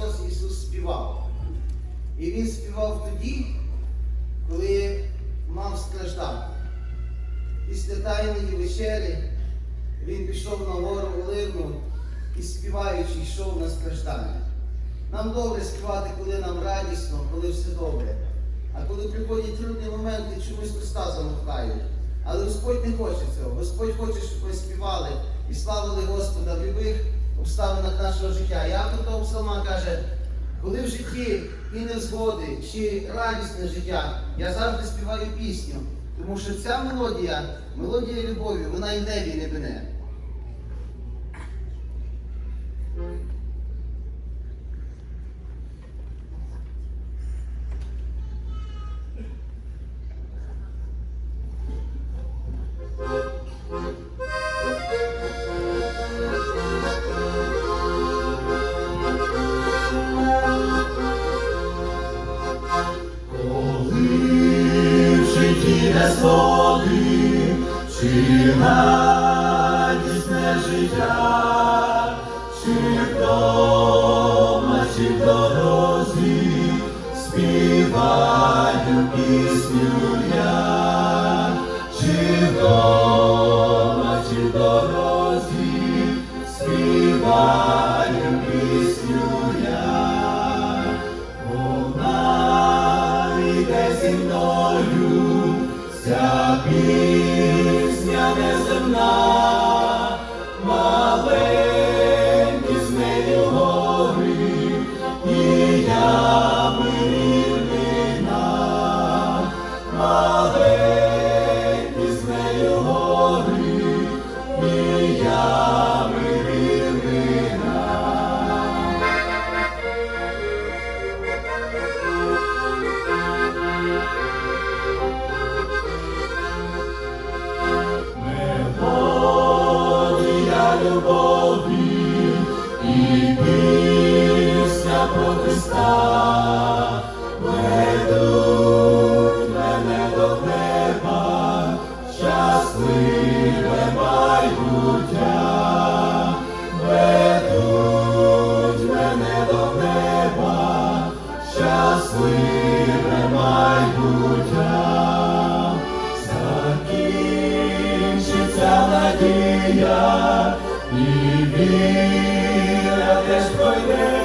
Христос Ісус співав. І Він співав тоді, коли мав страждати. Після Тайної вечері він пішов на гору Оливну і співаючи йшов на страждання. Нам добре співати, коли нам радісно, коли все добре. А коли приходять трудні моменти, чомусь уста замовкають. Але Господь не хоче цього. Господь хоче, щоб ми співали і славили Господа в будь-яких обставинах нашого життя. І автор того псалма каже, коли в житті і невзгоди, чи радісне життя, я завжди співаю пісню. Тому що ця мелодія, мелодія любові, вона в небі не бине. Чи радісне життя, чи вдома, чи в дорозі, співаю пісню я, чи вдома, чи в дорозі, співаю пісню я. Вона йде зі мною, ця пісня неземна, щасливе майбуття, ведуть мене до неба, щасливе майбуття. Закінчиться надія, і віра теж пройде,